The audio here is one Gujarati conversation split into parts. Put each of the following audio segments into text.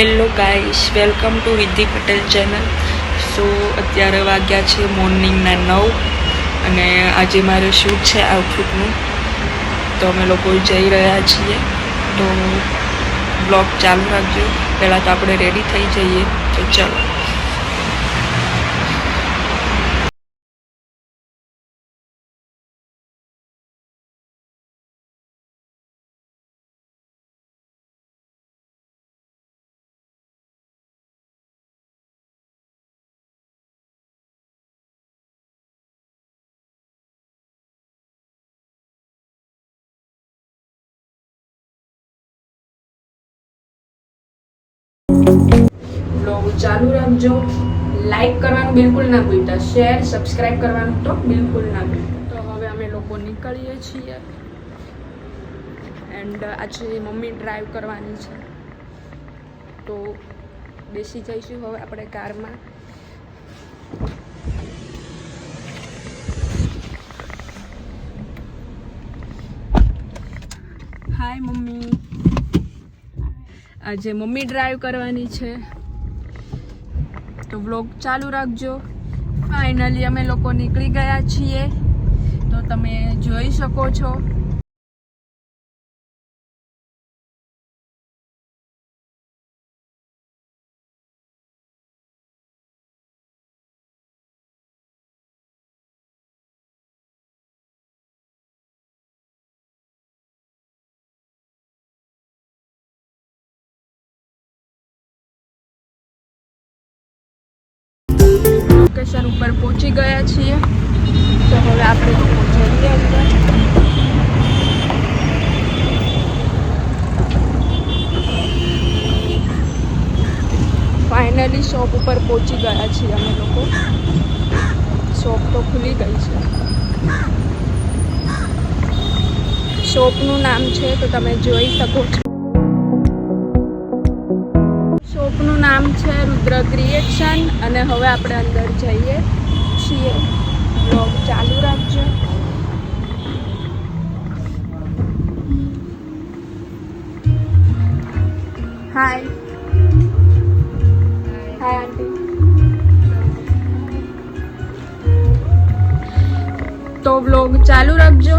હેલો ગાઈસ, વેલકમ ટુ વિધિ પટેલ ચેનલ. સો, અત્યારે વાગ્યા છે મોર્નિંગના નવ અને આજે મારે શૂટ છે આઉટફિટનું. તો અમે લોકો જઈ રહ્યા છીએ. તો બ્લોગ ચાલુ રાખજો. પહેલાં તો આપણે રેડી થઈ જઈએ. તો ચલો. ચાલુ રાખજો. લાઈક કરવાનું બિલકુલ ના ભૂલતા. શેર સબસ્ક્રાઈબ કરવાનું તો બિલકુલ ના ભૂલતા. તો હવે અમે લોકો નીકળીએ છીએ. એન્ડ આજે મમ્મી ડ્રાઈવ કરવાની છે. તો બેસી જઈશું હવે આપણે કારમાં. Hi mummy. આજે મમ્મી ડ્રાઈવ કરવાની છે. તો વ્લોગ ચાલુ રાખજો. ફાઇનલી અમે લોકો નીકળી ગયા છીએ. તો તમે જોઈ શકો છો. લોકેશન ઉપર પહોંચી ગયા છીએ. તો હવે આપણે જઈએ અંદર ફાઇનલી શોપ ઉપર પહોંચી ગયા છીએ અમે લોકો. શોપ તો ખુલી ગઈ છે. શોપનું નામ છે તો તમે જોઈ શકો છો. નામ છે રુદ્ર ક્રિએશન અને હવે આપણે અંદર જઈએ છીએ. બ્લોગ ચાલુ રાખજો. હાય હાય તો બ્લોગ ચાલુ રાખજો.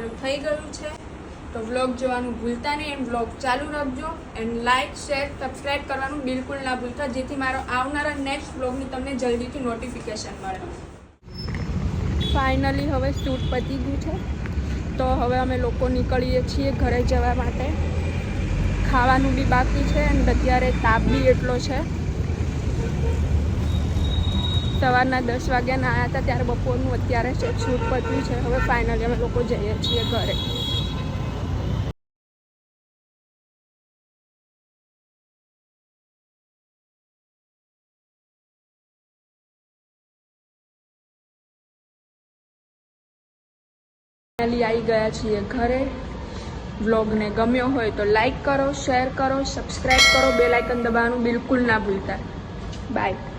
ચાલુ થઈ ગયું છે. તો વ્લોગ જોવાનું ભૂલતા નહીં એન્ડ વ્લોગ ચાલુ રાખજો એન્ડ લાઇક શેર સબસ્ક્રાઈબ કરવાનું બિલકુલ ના ભૂલતા. જેથી મારો આવનારા નેક્સ્ટ વ્લોગની તમને જલ્દીથી નોટિફિકેશન મળે. ફાઇનલી હવે શૂટ પતી ગયું છે. તો હવે અમે લોકો નીકળીએ છીએ ઘરે જવા માટે. ખાવાનું બી બાકી છે એન્ડ અત્યારે તાપ બી એટલો છે. સવારના દસ વાગ્યાના આવ્યા હતા, ત્યારે બપોરનું અત્યારે શૂટ પત્યું છે. હવે ફાઇનલી અમે લોકો જઈએ છીએ ઘરે. આવી ગયા છીએ ઘરે. વ્લોગને ગમ્યો હોય તો લાઈક કરો શેર કરો સબસ્ક્રાઈબ કરો બે લાઇકન દબાવવાનું બિલકુલ ના ભૂલતા. બાય